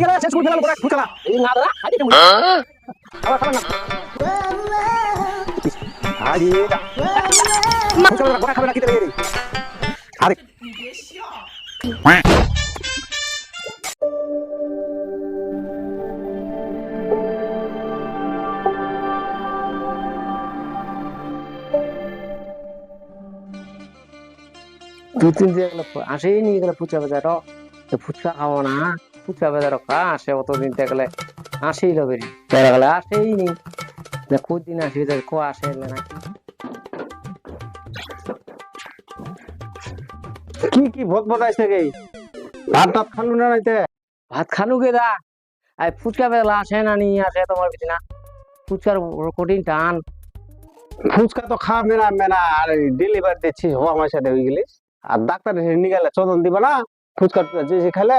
পড়ে গেলে শেষ করে করে ফুচকা এই না দাদা দিতে আবার খাবেন না। আরে যা। গোটা খাবে না কি দেবে আরে। দু তিন দিন আসেই নিয়ে গেলে ফুচকা বাজার তো ফুচকা খাব না। ফুচকা বাজার আসে অতদিন গেলে আসেই লবে তারা গেলে আসেই নি। খুদ দিন আসি দেখ কো আসে না কি কি ভোট বজাইছে গে? ভাত টাত খালু না নাইতে ভাত খানু কে দা? আই ফুচকা বেলা আসে না নি আসে তোমার বিছনা ফুচকার কঠিন টান। ফুচকা তো খাবে না মেনা আর ডেলিভারি দিচ্ছি হো আমার সাথে হয়ে গেলিস আর ডাক্তার নিয়ে গেলে চন্দন দিবা না? ফুচকা যে খেলে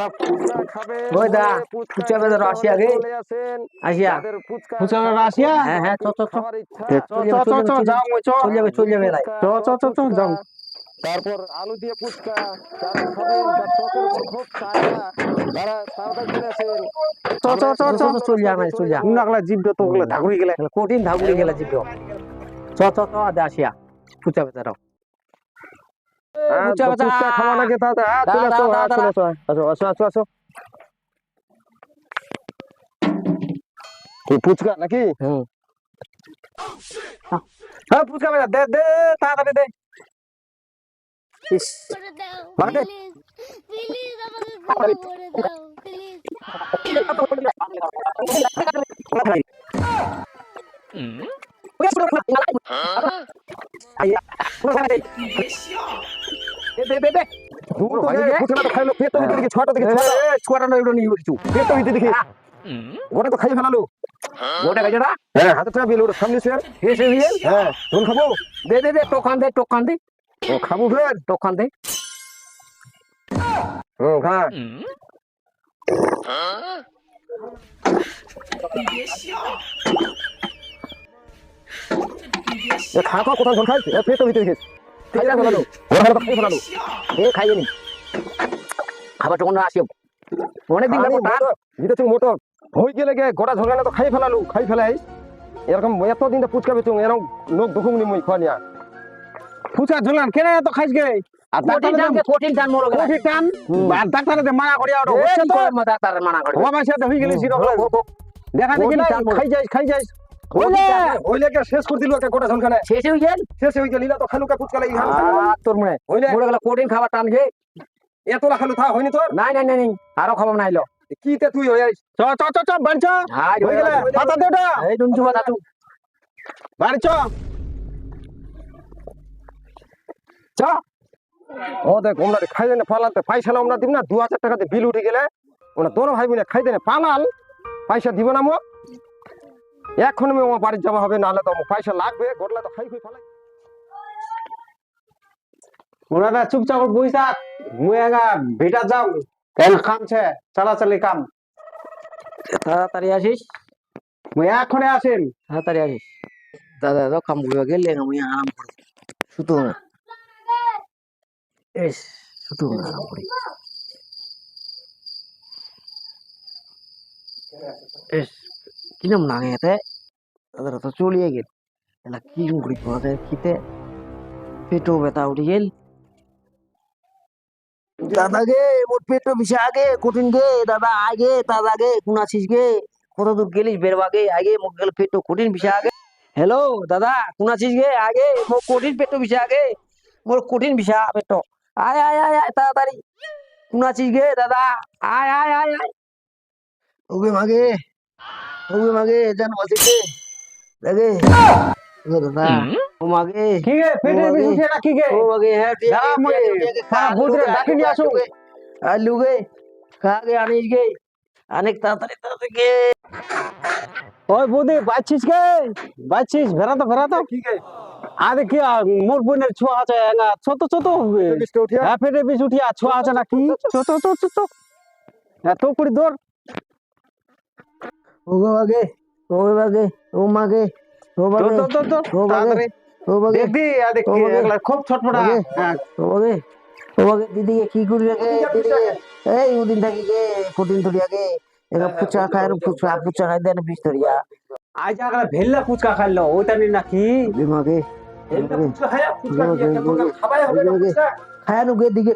যারা ফুচকা খাবে ওই দা, ফুচকা বেজার আসি আগে। আসিয়া ফুচকা হ্যাঁ হ্যাঁ চ চ চ চ, চ, চ, চ, যাও ওই চ চলে যাবে চলে যাবে লাই চ চ চ চ যাও তারপর আলু দিয়ে ফুচকা যারা খাবেন যার চকের উপর খুব ছায়া তারা তাড়াতাড়ি চলে আসেন চ চ চ চ চলে যা মানে চলে যা উনাগলা জিভটা তো ওগুলো ধাগুড়ি গেলে কঠিন ধাগুড়ি গেলে জীবটা চ চ চ আদে আসিয়া ফুচকা বেচা। ফুচকা নাকি? হ্যাঁ ফুচকা বেজা দে দে তাড়াতাড়ি দে। ইস। দূর তো দে, ফুচকা তো খাইলো পেট তো দিকে ছটা দিকে ছটা না ওটা নিয়ে কিছু পেট তো দিকে ওটা তো খাই ফেলালো। গোটা গেছে হ্যাঁ। হাতে চাবি ওটা সামনে স্যার এসে দিয়ে হ্যাঁ তোর খাব। দে দে দে টোকান দে টোকান দে। ও খাব ফের। টোকান দে। ও খা খা খা কোথাও ঝোল খাই পেট তো ভিতরে দিকে খাইয়ে নি। খাবার তখন আসিও। অনেকদিন আরে মোটর, যেটা তুমি মোটর। গেলে গে গোটা ঝোলগানে তো খাই ফেলালু খাই ফেলাই। এরকম এতদিন ফুচকা বেচুং এরকম লোক দেখুন নি মুই খাওয়া ফুচকা ঝোলান কেন এত খাইস গে? আর কঠিন টান কঠিন টান মোর গেলা টান। আর ডাক্তারে দে মানা তো। করে মানা করে হওয়া মাসে হয়ে গেলি দেখা দেখি। খাই যাইস খাই যাইস। হইলে! কে শেষ করে দিল একটা গোটা ঝোলখানে শেষ গেল? শেষ হয়ে গেল ইলা তো খালু কা ফুচকা তোর মনে হইলে? গেলা খাবার টান গে। এতলা খালু থা হয়নি তোর? নাই নাই নাই নাই আরও খাবার না আইলো কি তে তুই হই আইস? চ চ চ চ বাড়ি হাই গেলে পাতা দে এই দুনচু বাতা তু বাড়ি চ। চ ও দেখ আমরা খাই দেনে পালাতে পয়সা আমরা দিব না দু হাজার টাকাতে বিল উঠে গেলে। তোর ভাই বোনে খাই দেনে পালাল। পয়সা দিব না মো। এখন আমি আমার বাড়ি যাওয়া হবে নাহলে তো পয়সা লাগবে। গড়লে তো খাই খাই ফেলাই। ওনারা চুপচাপ বইসা মুই আগা ভেটা যাও কেন? কাম ছে চালাচালি কাম। তাড়াতাড়ি আসিস? মুই এখনে আসেন তাড়াতাড়ি আসিস। দাদা দাদা কাম করে গেলে আমি আরাম করি। শুতো না। এস শুতো না আরাম করি। এস কিরম লাগে এতে? দাদা তো চলিয়ে গেল এলা ঘরে খিতে পেটও ব্যথা উঠে গেল দাদা গে আগে কঠিন গে দাদা আগে দাদা গে কোন আছিস গে কত দূর গেলিস বেরবাগে আগে মোক গেল কঠিন বিষে আগে হ্যালো দাদা কোন আছিস গে আগে মোর কঠিন পেটও বিষে আগে মোর কঠিন বিষা পেট আয় আয় আয় আয় তাড়াতাড়ি কোন আছিস গে দাদা আয় আয় আয় আয় ওগে মাগে ওগে মাগে জান গে লাগে ও দাদা ও মাগে কি গে পেটের ও বেশি বাগে। সেটা কি গে ও মাগে হ্যাঁ ঠিক দাঁড়া, আছে, মই ঠিক আছে, ঠিক আছে, সারা খা, বুঝরে ঢুকে, ডাকি নিয়ে ঢুকে, আসো। ঢুকে। আলু গে খা গে আনিস গে অনেক তাড়াতাড়ি তাড়াতাড়ি গে ওই বৌদি বাচ্ছিস কে বাচ্ছিস ভেড়াতো ভেড়াতো কি গে আরে কি আর, মোর বোনের ছোঁয়া আছে না ছোট ছোট বিশটা উঠিয়া হ্যাঁ পেটে বেশ উঠিয়া ছোঁয়া আছে না কি ছোট ছোট ছোট এত করে দৌড় ও বাগে ও বাগে ও মাগে ও দৌড় বাগে দৌড় দৌড় দৌড় ও বাগে তাড়াতাড়ি। ও বাগে দেখবি আর দেখি এগুলা খুব। হ্যাঁ। কি করি রে এই উদিন থাকি গে একা ফুচকা খায় ফুচকা ফুচকা খাই দেন বিষ তরিয়া আজ আগলা ভেল্লা ফুচকা খাইলো ওইটা নি নাকি? বিমাগে এইটা ফুচকা খায়া ফুচকা ও, দিয়ে ও, তোর ও, খাবাই হবে না ও, ও, ফুচকা খায়ানু গে দিকে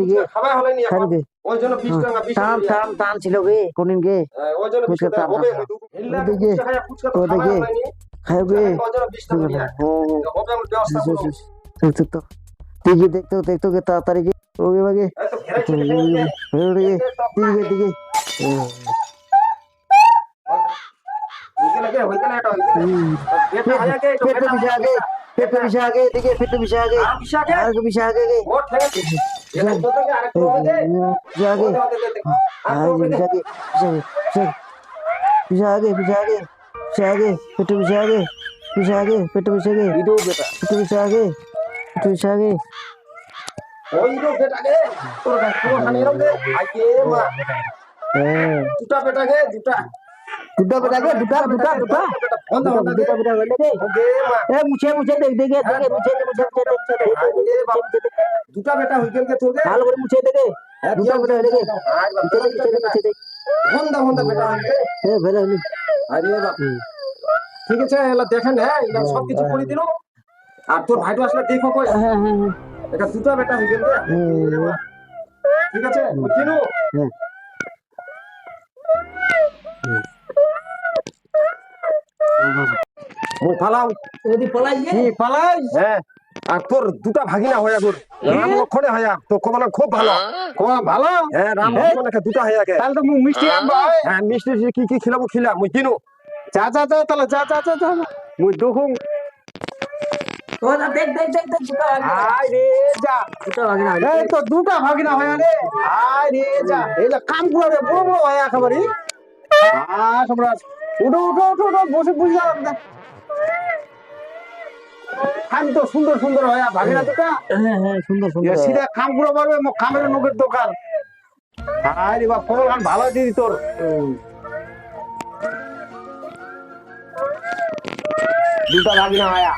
দিকে খাবাই নি ওই জন্য 20 টাকা 20 টান টাকা। টান টান ছিল গে কোনিন গে হ্যাঁ, ওই জন্য 20 ফুচকা টাকা। টান হবে টান। এল্লা ওদিকে, ফুচকা খায়া ফুচকা তো খাবাই ওদিকে। হবে নি খায় গে ওই জন্য 20 টাকা দিয়া ও হবে আমি ব্যবস্থা করব তো। তো তো দিকে দেখতো দেখতো গে তাড়াতাড়ি গে ওগে বাগে এই তো ঘেরাই ছিল দিকে দিকে দিকে হইতে লাগে হইতে লাগে এটা হইতে লাগে এটা হায়া গে তো পেট পিছে আগে পেট পিছে আগে দিকে পেট পিছে আগে আর পিছে আগে? আর পিছে আগে গে ও ঠিক আছে এটা তো থেকে আরেকটু হবে পিছে আগে আর আগে পিছে আগে পিছে আগে পিছে আগে পিছে আগে পেট পিছে আগে পিছে আগে পেট পিছে আগে ভিডিও বেটা পেট পিছে আগে পেট পিছে আগে ওই রো বেটা গে তোর গাছ খানে রো গে আইয়ে মা হ্যাঁ দুটা বেটা গে দুটা দুটা বেটা গে দুটা। দুটা দুটা বন্ধ বন্ধ গে দুটা বেটা গেলে গে। ওকে মা এ মুছে মুছে দেখ দেখে দেখে মুছে মুছে মুছে মুছে দুটা বেটা হই গেল গে তোর গে। ভালো করে মুছে দেখে দুটা বেটা হলে গে। আজ বাপ মুছে মুছে মুছে দেখ বন্ধ বন্ধ বেটা হই এ ভালো হলো আরে বাপ। ঠিক আছে এলা দেখেন হ্যাঁ এলা সব কিছু করে দিল। আর তোর ভাইটো আসলে দেখো কই। হ্যাঁ হ্যাঁ হ্যাঁ। এটা দুটা বেটা হই গেল ঠিক আছে হ্যাঁ। মুই ফালাও। ওদি পলাই গে। কি পালাই হ্যাঁ আর তোর দুটা ভাগিনা হয়া তোর রাম লক্ষণে হয়া তো কমানো খুব ভালো। কোয়া ভালো? হ্যাঁ রাম লক্ষণে দুটা হয়া গে তাহলে তো মুখ মিষ্টি আনবা। হ্যাঁ মিষ্টি কি কি খিলাবো খিলা। মুই কিনু। যা যা যা তাহলে যা যা যা যা। মুই দেখুন দেখ দেখ দেখ দেখ দুটা আয় রে যা। দুটা ভাগে এই তো দুটা ভাগিনা হয়া রে। আয় রে যা। এইলা কাম করে বড় বড় হয়া একেবারে আ সম্রাট উঠো উঠো উঠো উঠো বসে বুঝে যাও খাম তো সুন্দর সুন্দর হয় ভাগে না দুটা হ্যাঁ হ্যাঁ সুন্দর সুন্দর সিধা খামগুলো পারবে মো খামের নগের দোকান। আয় রে বাপ ফল খান ভালো দিদি তোর। দুটা ভাগিনা হয়া